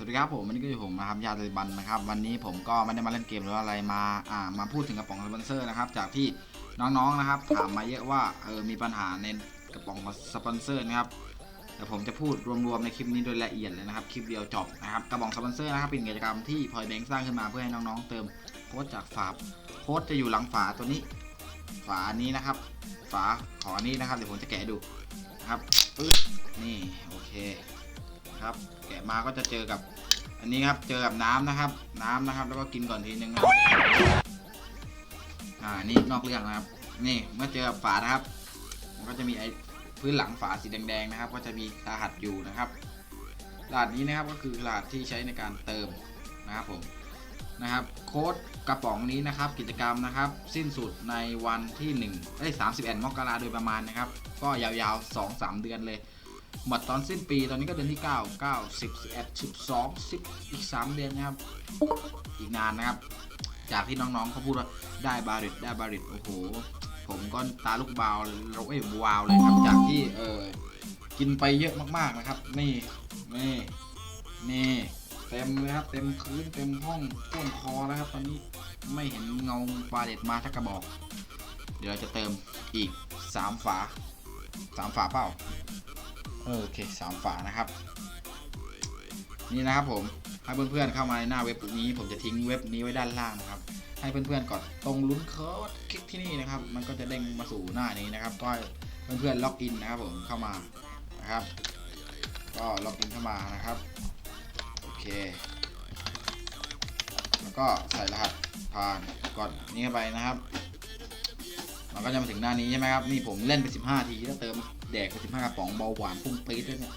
สวัสดีครับผมวันนี้ก็อยู่ผมนะครับยาตลิบันนะครับวันนี้ผมก็ไม่ได้มาเล่นเกมหรืออะไรมาอ่ามาพูดถึงกระป๋องสปอนเซอร์นะครับจากที่น้องๆนะครับถามมาเยอะว่าเออมีปัญหาในกระป๋องสปอนเซอร์นะครับแต่ผมจะพูดรวมๆในคลิปนี้โดยละเอียดเลยนะครับคลิปเดียวจบนะครับกระป๋องสปอนเซอร์นะครับเป็นกิจกรรมที่พอยแบงค์สร้างขึ้นมาเพื่อให้น้องๆเติมโค้ดจากฝาโค้ดจะอยู่หลังฝาตัวนี้ ฝานี้นะครับ ฝาขอนี้นะครับเดี๋ยวผมจะแกะดูนะครับปึ๊บนี่โอเค ครับ แกะมาก็จะเจอกับ อันนี้ครับเจอกับน้ำนะครับ น้ำนะครับ แล้วก็กินก่อนทีนึงครับอ่านี่นอกเรื่องนะครับ นี่เมื่อเจอกับฝานะครับ มันก็จะมีไอ้พื้นหลังฝาสีแดงๆนะครับ ก็จะมีรหัสอยู่นะครับรหัสนี้นะครับก็คือรหัสที่ใช้ในการเติมนะครับผมนะครับ โค้ดกระป๋องนี้นะครับ กิจกรรมนะครับ สิ้นสุดในวันที่1เอ้ย31มกราโดยประมาณนะครับ ก็ยาวๆ 2-3 เดือนเลย หมดตอนสิ้นปีตอนนี้ก็เดือนที่ 9 9 10 11 12 10 อีก 3 เดือนนะครับ อีกนานนะครับ จากที่น้องๆเขาพูดว่าได้บาริตได้บาริตโอ้โห ผมก็ตาลูกบาวเราเอ้ยวาวเลยครับ จากที่เออกินไปเยอะมากๆนะครับ นี่นี่นี่เต็มเลยครับ เต็มพื้นเต็มห้องท่วมคอแล้วครับ ตอนนี้ไม่เห็นเงาบาเริตมาทักกระบอก เดี๋ยวเราจะเติมอีก 3 ฝา 3 ฝาเปล่า โอเคสามฝานะครับ นี่นะครับผมให้เพื่อนๆเข้ามาในหน้าเว็บนี้ ผมจะทิ้งเว็บนี้ไว้ด้านล่างนะครับ ให้เพื่อนๆกดตรงลุ้นโค้ดคลิกที่นี่นะครับ มันก็จะเด้งมาสู่หน้านี้นะครับก็ให้เพื่อนๆล็อกอินนะครับผมเข้ามานะครับ ก็ล็อกอินเข้ามานะครับโอเค แล้วก็ใส่รหัสผ่านกดนี้เข้าไปนะครับ มันก็จะมาถึงหน้านี้ใช่ไหมครับนี่ผมเล่นไป 15 ทีแล้วเติม แดกไป15กระป๋องเบาหวานพุ่งปี๊ดด้วยเนี่ย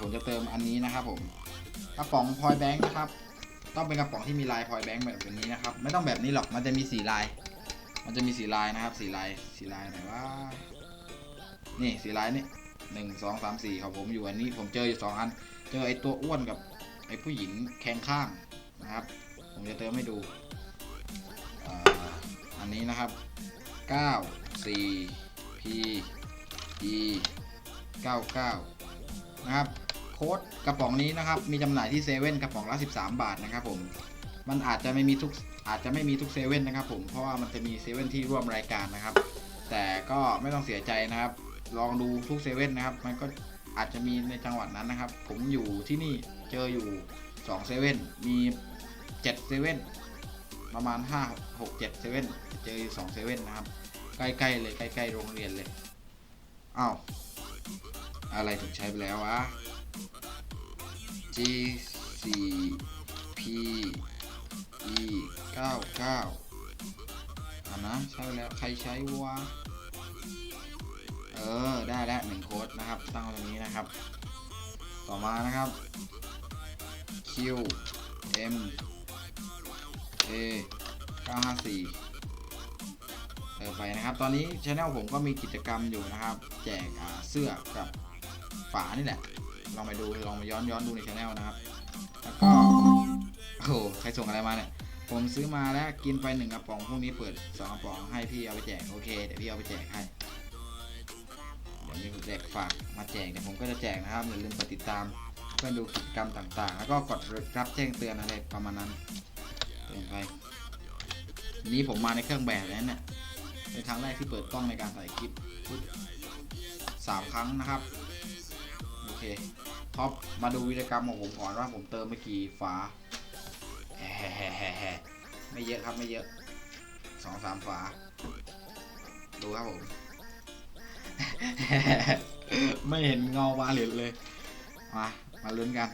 ผมจะเติมอันนี้นะครับผมกระป๋องพอยแบงค์นะครับ ต้องเป็นกระป๋องที่มีลายพอยแบงค์แบบนี้นะครับ ไม่ต้องแบบนี้หรอกมันจะมีสีลาย มันจะมีสีลายนะครับสีลายสีลายไหนว่า นี่สีลายนี่หนึ่งสองสามสี่ของผมอยู่อันนี้ ผมเจออยู่สองอัน เจอไอตัวอ้วนกับไอผู้หญิงแข้งข้างนะครับ ผมจะเติมให้ดูอ,อันนี้นะครับ9 4 P E 99นะครับ โค้ดกระป๋องนี้นะครับ มีจำหน่ายที่เซเว่นกระป๋องละ 13 บาทนะครับผม มันอาจจะไม่มีทุกอาจจะไม่มีทุกเซเว่นนะครับผม เพราะว่ามันจะมีเซเว่นที่ร่วมรายการนะครับ แต่ก็ไม่ต้องเสียใจนะครับ ลองดูทุกเซเว่นนะครับ มันก็อาจจะมีในจังหวัดนั้นนะครับ ผมอยู่ที่นี่เจออยู่2เซเว่นมี7เซเว่นประมาณ 5 6 7เซเว่นเจออยู่2เซเว่นนะครับ ใกล้ๆเลยใกล้ๆโรงเรียนเลย อ้าว อะไรถึงใช้ไปแล้ววะ G 4 P E 9 9อ่านะใช้ไปแล้วใครใช้วะ เออ ได้แล้วหนึ่งโค้ดนะครับ ตั้งตรงนี้นะครับ ต่อมานะครับ Q M A 954 ไปนะครับ ตอนนี้ช anel ผมก็มีกิจกรรมอยู่นะครับ แจกเสื้อกับฝานี่แหละ ลองไปดูลองมาย้อนย้อนดูในช anel นะครับ แล้วก็โอ้โหใครส่งอะไรมาเนี่ยผมซื้อมาแล้วกินไปหนึ่งกระป๋องพรุ่งนี้เปิดสองกระป๋องให้พี่เอาไปแจกโอเคเดี๋ยวพี่เอาไปแจกให้เดี๋ยวมีแจกฝากมาแจกเดี๋ยวผมก็จะแจกนะครับอย่าลืมกดติดตามเพื่อดูกิจกรรมต่างๆ แล้วก็กดรับแจ้งเตือนอะไรประมาณนั้นเตือนไปนนี้ผมมาในเครื่องแบบแล้วเนี่ย เป็นครั้งแรกที่เปิดกล้องในการถ่ายคลิปสามครั้งนะครับ โอเคท็อปมาดูวิธีกรรมของผมก่อนว่าผมเติมไปกี่ฝาแฮ่ไม่เยอะครับไม่เยอะสองสามฝา ดูครับผม ไม่เห็นเงาวาเหรียญเลยมามาลุ้นกัน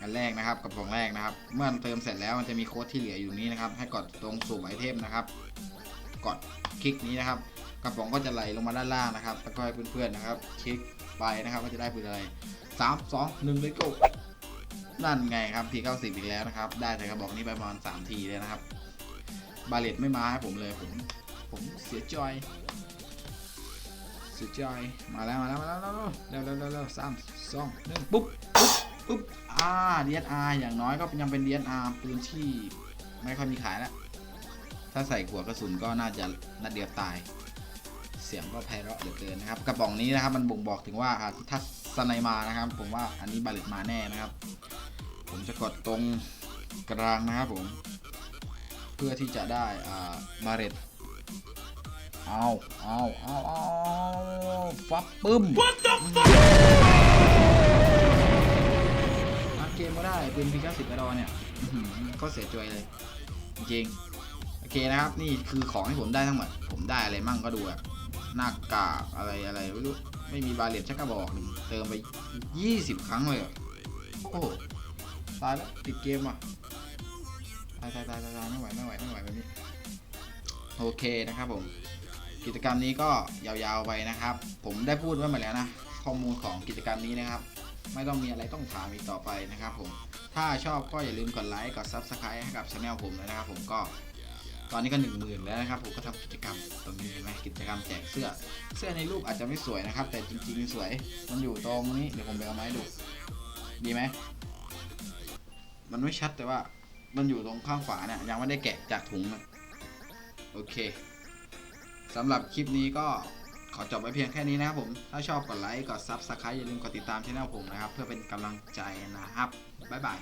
อันแรกนะครับกับของแรกนะครับ เมื่อเติมเสร็จแล้วมันจะมีโค้ดที่เหลืออยู่นี้นะครับ ให้กดตรงสุ่มไอเทมนะครับ กดคลิกนี้นะครับ กระป๋องก็จะไหลลงมาด้านล่างนะครับแล้วก็ให้เพื่อนๆนะครับ คลิกไปนะครับว่าจะได้ปืนอะไรสามสองหนึ่งเลยก็นั่นไงครับทีเก้าสิบอีกแล้วนะครับ ได้แต่กระบอกนี้ไปประมาณสามทีเลยนะครับ บาเลตไม่มาให้ผมเลยผม ผมเสียใจสุดยอดมาแล้วมาแล้วมาแล้วเร็วเร็วเร็วเร็วสามสองหนึ่งปุ๊บปุ๊บปุ๊บอ่า DSR อย่างน้อยก็ยังเป็น DSR ปืนที่ไม่ค่อยมีขายแล้ว ถ้าใส่หัวกระสุนก็น่าจะนัดเดียวตาย เสียงก็ไพเราะเหลือเกินนะครับ กระป๋องนี้นะครับมันบ่งบอกถึงว่าอ่าถ้าสไนมานะครับ ผมว่าอันนี้บาเลตมาแน่นะครับ ผมจะกดตรงกลางนะครับผม เพื่อที่จะได้อ่าบาเรตเอาเอาเอาเอาฟับปึ้มอัพเกมก็ได้เป็นพีเก้าสิบกระดอเนี่ยอื้อหือก็เสียจอยเลย จริงๆโอเคนะครับ นี่คือของที่ผมได้ทั้งหมด ผมได้อะไรมั่งก็ดูอะหน้ากากอะไรอะไรไม่รู้ไม่มีบาเลตชักกระบอกหนึ่งเติมไป 20 ครั้งเลยอะโอ้ตายแล้วติดเกมอะตายตายตายตายไม่ไหวไม่ไหวไม่ไหวแบบนี้ โอเคนะครับผมกิจกรรมนี้ก็ยาวๆไปนะครับ ผมได้พูดไว้หมดแล้วนะข้อมูลของกิจกรรมนี้นะครับ ไม่ต้องมีอะไรต้องถามอีกต่อไปนะครับผมถ้าชอบก็อย่าลืมกดไลค์กด Subscribe ให้กับช anel ผมนะครับผมก็ ตอนนี้ก็หนึ่งหมื่นแล้วนะครับผมก็ทำกิจกรรมตรงนี้เห็นไหมกิจกรรมแจกเสื้อ เสื้อในรูปอาจจะไม่สวยนะครับ แต่จริงๆสวย มันอยู่ตรงนี้เดี๋ยวผมไปเอาไมาให้ดู ดีไหมมันไม่ชัดแต่ว่ามันอยู่ตรงข้างฝาเนี่ยยังไม่ได้แกะจากถุงนะโอเคสำหรับคลิปนี้ก็ขอจบไว้เพียงแค่นี้นะครับผม ถ้าชอบกดไลค์ กด Subscribe อย่าลืมกดติดตามช่องผมนะครับ เพื่อเป็นกำลังใจนะครับ บ๊ายบาย